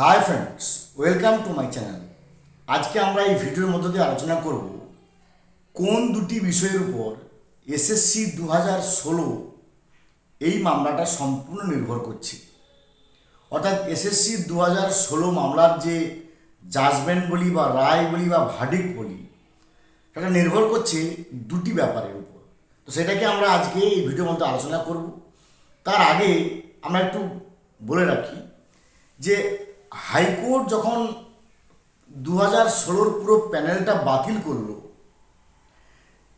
Hi friends welcome to my channel আজকে আমরা এই ভিডিওর মধ্য দিয়ে আলোচনা করব কোন দুটি বিষয়ের উপর এসএসসি দু হাজার ষোলো এই মামলাটা সম্পূর্ণ নির্ভর করছে। অর্থাৎ এসএসসি দু হাজার ষোলো মামলার যে জাজমেন্ট বলি বা রায় বলি বা ভার্ডিক বলি, সেটা নির্ভর করছে দুটি ব্যাপারের উপর। তো সেটাকে আমরা আজকে এই ভিডিওর মধ্যে আলোচনা করব। তার আগে আমরা একটু বলে রাখি যে হাইকোর্ট যখন দু হাজার ষোলোর পুরো প্যানেলটা বাতিল করল,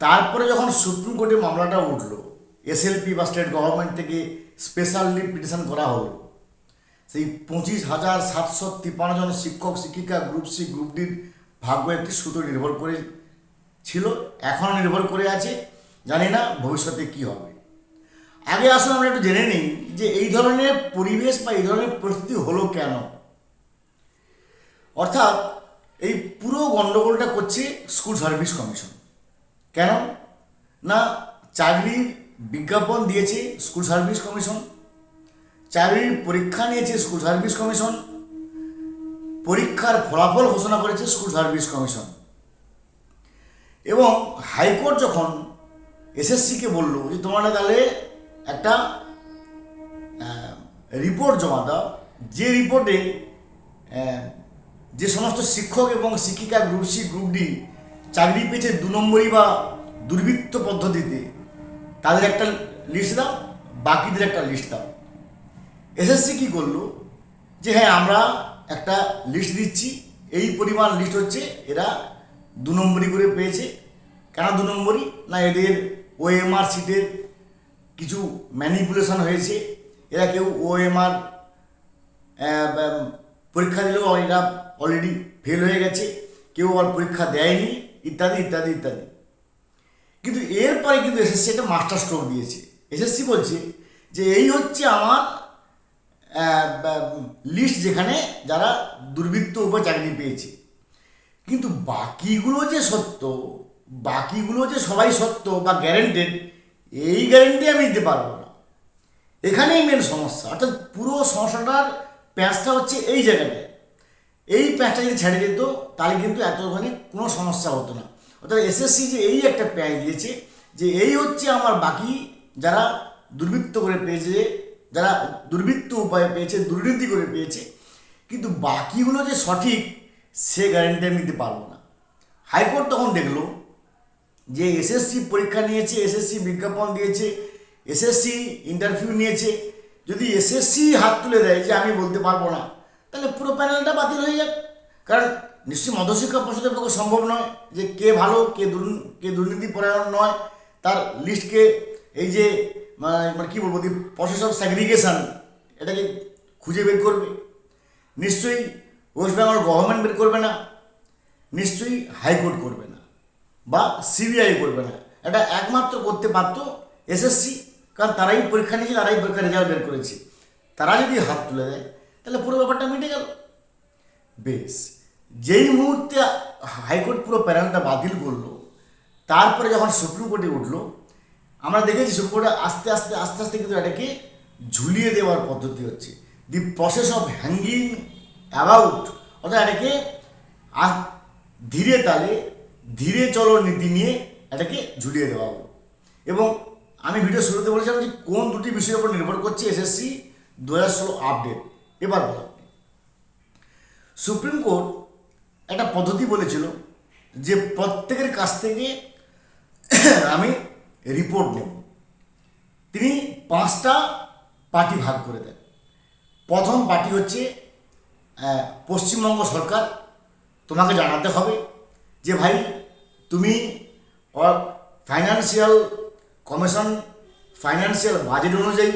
তারপরে যখন সুপ্রিম কোর্টে মামলাটা উঠল, এসএলপি বা স্টেট গভর্নমেন্ট থেকে স্পেশাল লিভ পিটিশন করা হলো, সেই পঁচিশ হাজার সাতশো তিপ্পান্ন জন শিক্ষক, শিক্ষিকা, গ্রুপ সি, গ্রুপ ডির ভাগ্য একটি সূত্র নির্ভর করে ছিল এখন নির্ভর করে আছে, জানি না ভবিষ্যতে কি হবে। আগে আসুন আমরা একটু জেনে নিই যে এই ধরনের পরিবেশ বা এই ধরনের পরিস্থিতি হলো কেন? অর্থাৎ এই পুরো গণ্ডগোলটা করছে স্কুল সার্ভিস কমিশন কেন? না, চাকরির বিজ্ঞাপন দিয়েছে স্কুল সার্ভিস কমিশন চাকরির পরীক্ষা নিয়েছে স্কুল সার্ভিস কমিশন পরীক্ষার ফলাফল ঘোষণা করেছে স্কুল সার্ভিস কমিশন এবং হাইকোর্ট যখন এসএসসিকে বলল যে, তোমরা তাহলে একটা রিপোর্ট জমা দাও। যে রিপোর্টে যে সমস্ত শিক্ষক এবং শিক্ষিকা গ্রুপ সি গ্রুপ ডি চাকরি পেয়েছে দু নম্বরই বা দুর্বৃত্ত পদ্ধতিতে, তাদের একটা লিস্ট দাও, বাকিদের একটা লিস্ট দাও। এসএসসি কী করল? যে হ্যাঁ আমরা একটা লিস্ট দিচ্ছি, এই পরিমাণ লিস্ট হচ্ছে, এরা দু নম্বরই করে পেয়েছে। কেন দু নম্বরই? না, এদের ওএমআর সিটের কিছু ম্যানিপুলেশন হয়েছে। এরা কেউ ওএমআর পরীক্ষা দিলেও এরা অলরেডি ফেল হয়ে গেছে, কেউ আর পরীক্ষা দেয়নি, ইত্যাদি ইত্যাদি ইত্যাদি। কিন্তু এরপরে কিন্তু এসএসসি একটা মাস্টার স্ট্রোক দিয়েছে। এসএসসি বলছে যে এই হচ্ছে আমার লিস্ট যেখানে যারা দুর্বৃত্ত উপায় চাকরি পেয়েছে। কিন্তু বাকিগুলো যে সত্য, বাকিগুলো যে সবাই সত্য বা গ্যারেন্টেড এই গ্যারেন্টি আমি দিতে পারব না। এখানেই মেন সমস্যা, অর্থাৎ পুরো সমস্যাটার প্যাঁচটা হচ্ছে এই জায়গাটায়। এই প্যাঁচটা যদি ছেড়ে যেত তাহলে কিন্তু এতখানি কোনো সমস্যা হতো না। অর্থাৎ এসএসসি যে এই একটা প্যাঁচ দিয়েছে, যে এই হচ্ছে আমার বাকি যারা দুর্বৃত্ত করে পেয়েছে যারা দুর্বৃত্ত উপায়ে পেয়েছে, দুর্নীতি করে পেয়েছে, কিন্তু বাকিগুলো যে সঠিক, সে গ্যারেন্টি আমি দিতে পারব না। হাইকোর্ট তখন দেখল যে এসএসসি পরীক্ষা নিয়েছে এসএসসি বিজ্ঞাপন দিয়েছে এসএসসি ইন্টারভিউ নিয়েছে। যদি এসএসসি হাত তুলে দেয় যে আমি বলতে পারব না তাহলে পুরো প্যানেলটা বাতিল হয়ে যাক। কারণ নিশ্চয়ই মধ্যশিক্ষা পর্ষদের পক্ষে সম্ভব নয় যে কে ভালো, কে কে দুর্নীতি পরায়ণ নয়। তার লিস্টকে এই যে মানে কী বলব দি প্রসেস অফ স্যাগ্রিগেশন এটাকে খুঁজে বের করবে। নিশ্চয়ই ওয়েস্ট বেঙ্গল গভর্নমেন্ট বের করবে না। নিশ্চয়ই হাইকোর্ট করবে না। বা সিবিআই করবে না। এটা একমাত্র করতে পারত এসএসসি কারণ তারাই পরীক্ষা নিয়েছে, তারাই পরীক্ষা রেজাল্ট বের করেছে। তারা যদি হাত তুলে দেয় তাহলে পুরো ব্যাপারটা মিটে গেল। বেশ, যেই মুহূর্তে হাইকোর্ট পুরো প্যানেলটা বাতিল করল, তারপরে যখন সুপ্রিম কোর্টে উঠল, আমরা দেখেছি সুপ্রিম কোর্টে আস্তে আস্তে আস্তে আস্তে কিন্তু এটাকে ঝুলিয়ে দেওয়ার পদ্ধতি হচ্ছে। The process of hanging about অর্থাৎ এটাকে ধীরে তালে, ধীরে চলো নীতি নিয়ে এটাকে ঝুলিয়ে দেওয়া হলো। এবং আমি ভিডিও শুরুতে বলেছিলাম যে কোন দুটি বিষয়ের উপর নির্ভর করছে এসএসসি দু হাজার ষোলো আপডেট। এবার বলা। সুপ্রিম কোর্ট একটা পদ্ধতি বলেছিল যে প্রত্যেকের কাছ থেকে আমি রিপোর্ট নেব। তিনি পাঁচটা পার্টি ভাগ করে দেন। প্রথম পার্টি হচ্ছে পশ্চিমবঙ্গ সরকার। তোমাকে জানাতে হবে যে ভাই, তুমি ফাইন্যান্সিয়াল কমিশন ফাইন্যান্সিয়াল বাজেট অনুযায়ী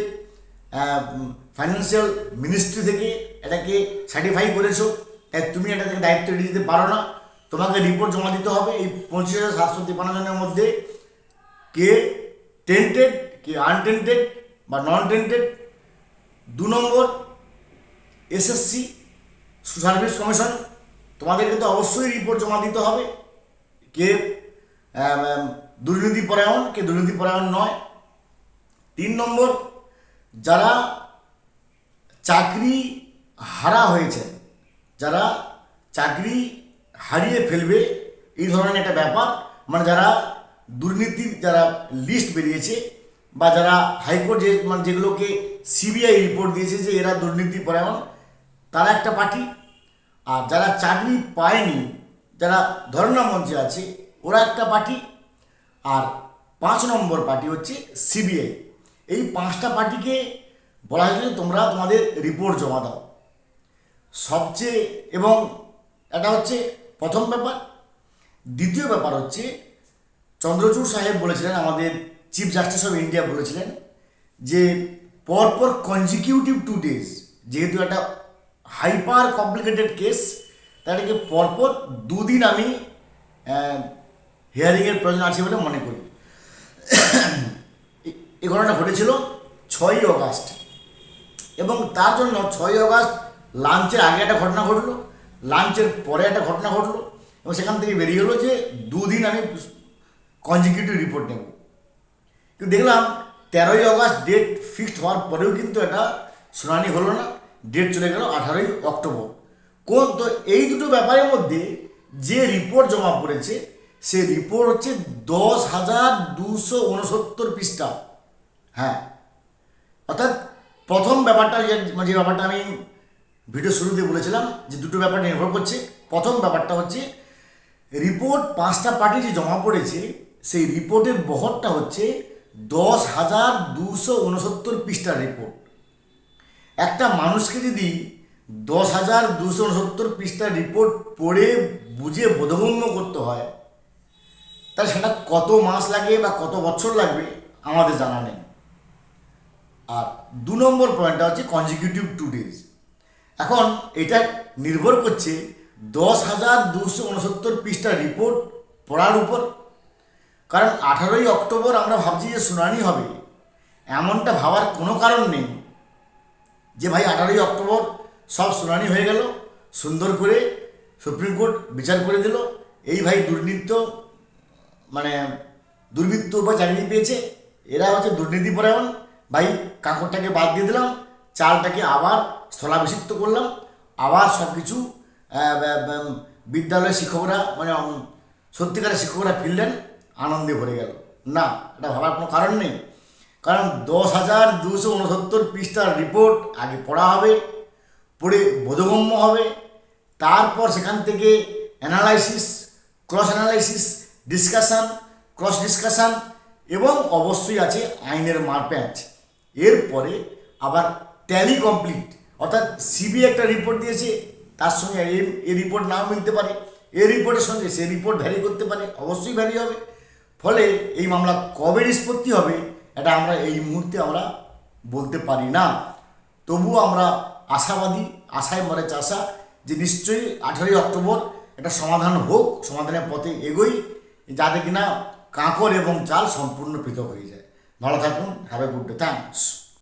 ফাইন্যান্সিয়াল মিনিস্ট্রি থেকে এটাকে সার্টিফাই করেছ, তাই তুমি এটা থেকে দায়িত্ব এড়িয়ে দিতে পারো না। তোমাকে রিপোর্ট জমা দিতে হবে এই পঁচিশ হাজার সাতশো তিপ্পান্ন জনের মধ্যে। কে টেন্টেড কে আনটেন্টেড বা নন টেন্টেড দু নম্বর এসএসসি সার্ভিস কমিশন। তোমাদেরকে তো অবশ্যই রিপোর্ট জমা দিতে হবে। কে দুর্নীতি পরায়ণ কে দুর্নীতি পরায়ণ নয়। তিন নম্বর, যারা চাকরি হারা হয়েছে। যারা চাকরি হারিয়ে ফেলবে, এই ধরনের একটা ব্যাপার। মানে যারা দুর্নীতির যারা লিস্ট বেরিয়েছে বা যারা হাইকোর্ট যে মানে যেগুলোকে সিবিআই রিপোর্ট দিয়েছে যে এরা দুর্নীতি পরায়ণ, তারা একটা পার্টি। আর যারা চাকরি পায়নি, যারা ধর্ণা মঞ্চে আছে, ওরা একটা পার্টি। আর পাঁচ নম্বর পার্টি হচ্ছে সিবিআই এই পাঁচটা পার্টিকে বলা হয়েছে যে তোমরা তোমাদের রিপোর্ট জমা দাও। সবচেয়ে এবং এটা হচ্ছে প্রথম ব্যাপার। দ্বিতীয় ব্যাপার হচ্ছে, চন্দ্রচূড় সাহেব বলেছিলেন, আমাদের চিফ জাস্টিস অফ ইন্ডিয়া বলেছিলেন যে, পরপর কনজিকিউটিভ টু ডেজ যেহেতু একটা হাইপার কমপ্লিকেটেড কেস তাদেরকে পরপর দুদিন আমি হিয়ারিংয়ের প্রয়োজন আছে বলে মনে করি। এ- ঘটনা ঘটেছিল ছয়ই অগাস্ট। এবং তার জন্য ছয়ই অগাস্ট লাঞ্চের আগে একটা ঘটনা ঘটলো, লাঞ্চের পরে একটা ঘটনা ঘটলো, এবং সেখান থেকে বেরিয়ে হলো যে দুদিন আমি কনজিকিউটিভ রিপোর্ট নেব। কিন্তু দেখলাম তেরোই অগাস্ট ডেট ফিক্সড হওয়ার পরেও কিন্তু এটা শুনানি হলো না ডেট চলে গেল আঠারোই অক্টোবর। কোন তো এই দুটো ব্যাপারের মধ্যে যে রিপোর্ট জমা পড়েছে সে রিপোর্ট হচ্ছে দশ হাজার দুশো উনসত্তর পৃষ্ঠা। হ্যাঁ। অর্থাৎ প্রথম ব্যাপারটা যে যে ব্যাপারটা আমি ভিডিও শুরুতে বলেছিলাম, যে দুটো ব্যাপার নির্ভর করছে। প্রথম ব্যাপারটা হচ্ছে, রিপোর্ট পাঁচটা পার্টি যে জমা পড়েছে, সেই রিপোর্টের বহরটা হচ্ছে দশ হাজার দুশো উনসত্তর পৃষ্ঠার রিপোর্ট। একটা মানুষকে যদি দশ হাজার দুশো উনসত্তর পৃষ্ঠার রিপোর্ট পড়ে বুঝে বোধগম্য করতে হয়, তাহলে সেটা কত মাস লাগে বা কত বছর লাগবে আমাদের জানা নেই। আর দু নম্বর পয়েন্টটা হচ্ছে কনজিকিউটিভ টু ডেজ এখন এটা নির্ভর করছে দশ হাজার দুশো উনসত্তর পৃষ্ঠা রিপোর্ট পড়ার উপর। কারণ আঠারোই অক্টোবর আমরা ভাবছি যে শুনানি হবে। এমনটা ভাবার কোনো কারণ নেই যে ভাই আঠারোই অক্টোবর সব শুনানি হয়ে গেল, সুন্দর করে সুপ্রিম কোর্ট বিচার করে দিল, এই ভাই দুর্নীত মানে দুর্বৃত্ত বা চাকরি পেয়েছে, এরা হচ্ছে দুর্নীতিপরায়ণ। ভাই, কাঁকড়টাকে বাদ দিয়ে দিলাম, চালটাকে আবার স্থলাভিষিক্ত করলাম, আবার সব কিছু বিদ্যালয়ের শিক্ষকরা মানে সত্যিকারের শিক্ষকরা ফিরলেন, আনন্দে ভরে গেল। না, এটা ভাবার কোনো কারণ নেই। কারণ দশ হাজার দুশো উনসত্তর পৃষ্ঠার রিপোর্ট আগে পড়া হবে, পড়ে বোধগম্য হবে, তারপর সেখান থেকে analysis, cross analysis, discussion, cross discussion, এবং অবশ্যই আছে আইনের মারপ্যাঁচ। এরপরে আবার ট্যালি কমপ্লিট অর্থাৎ সিবি একটা রিপোর্ট দিয়েছে, তার সঙ্গে এই রিপোর্ট নাও মিলতে পারে, এ রিপোর্টের সঙ্গে সে রিপোর্ট ভ্যারি করতে পারে, অবশ্যই ভ্যারি হবে। ফলে এই মামলা কবে নিষ্পত্তি হবে, এটা আমরা এই মুহূর্তে আমরা বলতে পারি না। তবুও আমরা আশাবাদী, আশায় মরে চাষা যে নিশ্চয়ই আঠারোই অক্টোবর একটা সমাধান হোক, সমাধানের পথে এগোই, যাতে কিনা কাঁকড় এবং চাল সম্পূর্ণ পৃথক হয়ে যায়। ভালো থাকুন have a good day thanks